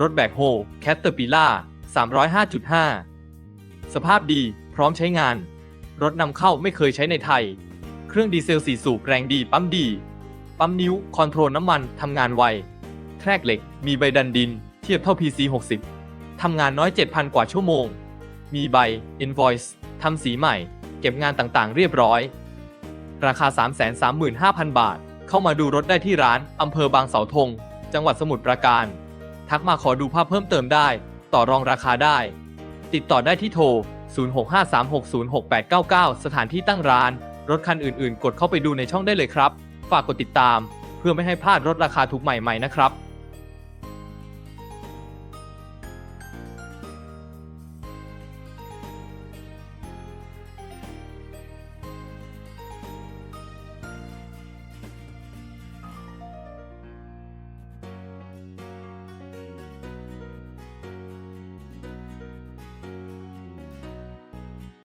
รถแบกโฮแคตเตอร์ปิล่า305.5 สภาพดี พร้อมใช้งาน รถนำเข้าไม่เคยใช้ในไทย เครื่องดีเซล4สูบแรงดี ปั๊มดี ปั๊มนิ้ว คอนโทรลน้ำมันทำงานไว แทรกเหล็ก มีใบดันดิน เทียบเท่า PC 60ทำงานน้อย 7,000 กว่าชั่วโมง มีใบ Invoice ทำสีใหม่ เก็บงานต่างๆ เรียบร้อย ราคา 335,000 บาท เข้ามาดูรถได้ที่ร้านอำเภอบางเสาธง จังหวัดสมุทรปราการ ทักมาขอดูภาพเพิ่มเติมได้ ต่อรองราคาได้ ติดต่อได้ที่โทร 0653606899 สถานที่ตั้งร้าน รถคันอื่นๆ กดเข้าไปดูในช่องได้เลยครับ ฝากกดติดตาม เพื่อไม่ให้พลาดรถราคาถูกใหม่ๆนะครับ